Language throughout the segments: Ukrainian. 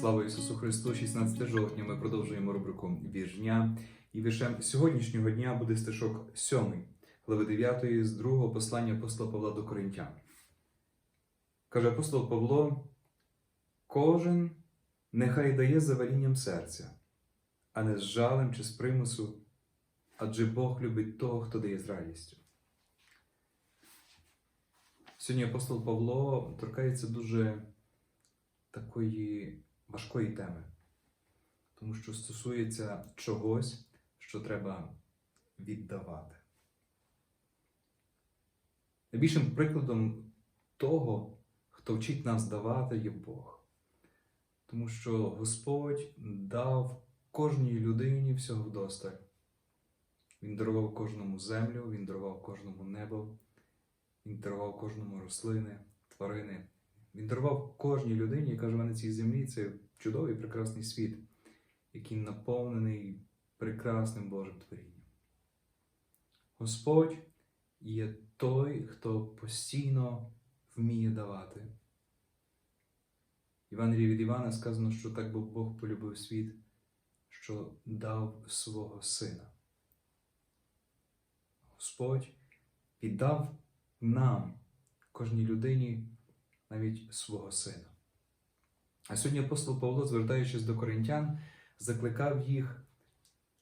Слава Ісусу Христу! 16 жовтня ми продовжуємо рубрику Вірш дня. І віршем сьогоднішнього дня буде стишок 7, глави 9 з другого послання апостола Павла до Коринтян. Каже апостол Павло: кожен нехай дає за велінням серця, а не з жалем чи з примусу, адже Бог любить того, хто дає з радістю. Сьогодні апостол Павло торкається дуже такої важкої теми, тому що стосується чогось, що треба віддавати. Найбільшим прикладом того, хто вчить нас давати, є Бог. Тому що Господь дав кожній людині всього вдосталь. Він дарував кожному землю, Він дарував кожному небо, Він дарував кожному рослини, тварини. Він дарував кожній людині, яка живе на цій землі, це чудовий прекрасний світ, який наповнений прекрасним Божим творінням. Господь є той, хто постійно вміє давати. В від Івана сказано, що так би Бог полюбив світ, що дав свого сина. Господь віддав нам, кожній людині, навіть свого сина. А сьогодні апостол Павло, звертаючись до коринтян, закликав їх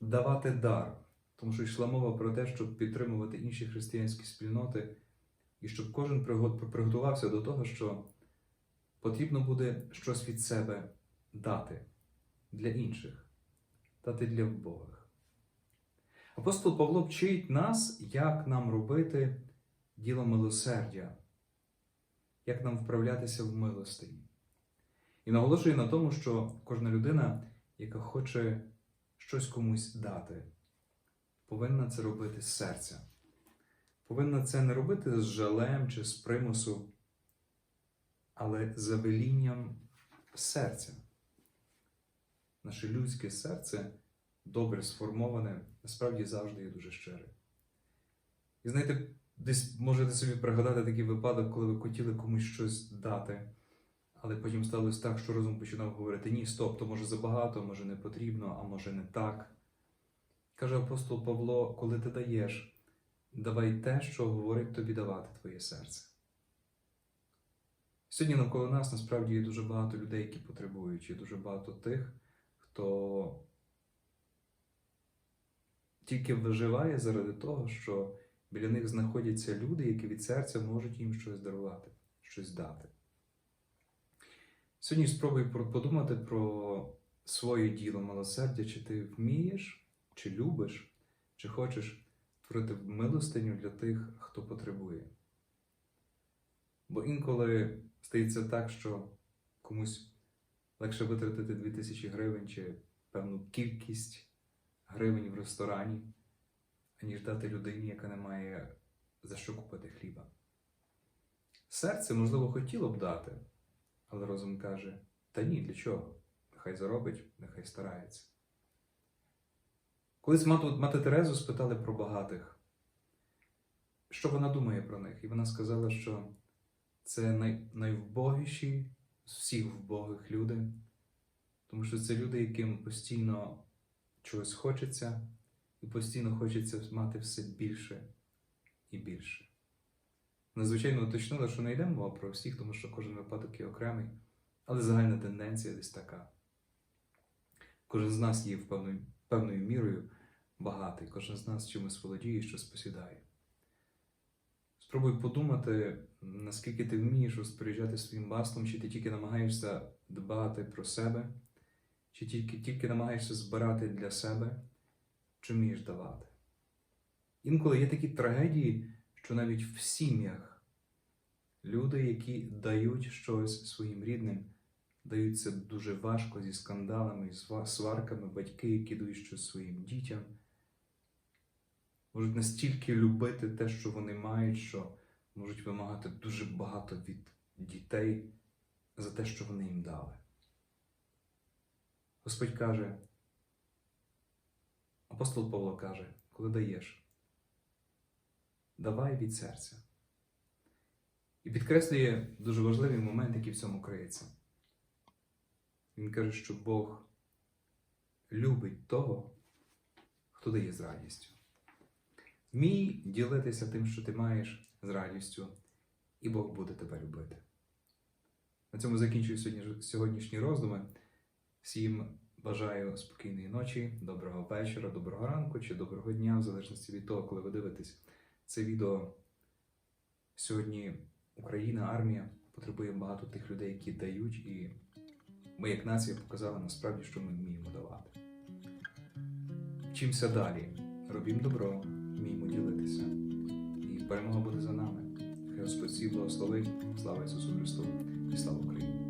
давати дар, тому що йшла мова про те, щоб підтримувати інші християнські спільноти, і щоб кожен приготувався до того, що потрібно буде щось від себе дати для інших, дати для вбогих. Апостол Павло вчить нас, як нам робити діло милосердя, як нам вправлятися в милостині. І наголошує на тому, що кожна людина, яка хоче щось комусь дати, повинна це робити з серця. Повинна це не робити з жалем чи з примусу, але за велінням серця. Наше людське серце добре сформоване, насправді завжди є дуже щире. І знаєте, десь можете собі пригадати такий випадок, коли ви хотіли комусь щось дати, але потім сталося так, що розум починав говорити: ні, стоп, то може забагато, може не потрібно, а може не так. Каже апостол Павло, коли ти даєш, давай те, що говорить тобі давати твоє серце. Сьогодні навколо нас насправді є дуже багато людей, які потребують, є дуже багато тих, хто тільки виживає заради того, що біля них знаходяться люди, які від серця можуть їм щось дарувати, щось дати. Сьогодні спробуй подумати про своє діло милосердя, чи ти вмієш, чи любиш, чи хочеш творити милостиню для тих, хто потребує. Бо інколи стається так, що комусь легше витратити 2000 гривень чи певну кількість гривень в ресторані, аніж дати людині, яка не має за що купити хліба. Серце, можливо, хотіло б дати, але розум каже: та ні, для чого? Нехай заробить, нехай старається. Колись мату, мати Терезу спитали про багатих, що вона думає про них, і вона сказала, що це най, найвбогіші з всіх вбогих люди, тому що це люди, яким постійно чогось хочеться, і постійно хочеться мати все більше і більше. Надзвичайно уточнила, що не йде мова про всіх, тому що кожен випадок є окремий, але загальна тенденція десь така. Кожен з нас є певною, певною мірою багатий, кожен з нас чимось володіє щось посідає. Спробуй подумати, наскільки ти вмієш розпоряджати своїм баслом, чи ти тільки намагаєшся дбати про себе, чи тільки, тільки намагаєшся збирати для себе, чи вмієш давати. Інколи є такі трагедії, що навіть в сім'ях люди, які дають щось своїм рідним, дають це дуже важко зі скандалами, з сварками, батьки, які дають щось своїм дітям, можуть настільки любити те, що вони мають, що можуть вимагати дуже багато від дітей за те, що вони їм дали. Господь каже, апостол Павло каже, коли даєш, давай від серця. І підкреслює дуже важливий момент, який в цьому криється. Він каже, що Бог любить того, хто дає з радістю. Вмій ділитися тим, що ти маєш з радістю, і Бог буде тебе любити. На цьому закінчую сьогодні, сьогоднішні роздуми. Всім бажаю спокійної ночі, доброго вечора, доброго ранку чи доброго дня, в залежності від того, коли ви дивитесь це відео. Сьогодні Україна, армія потребує багато тих людей, які дають, і ми, як нація, показали насправді, що ми вміємо давати. Вчимося далі. Робімо добро, вміємо ділитися. І перемога буде за нами. Хай Господь всіх благословить. Слава Ісусу Христу і слава Україні!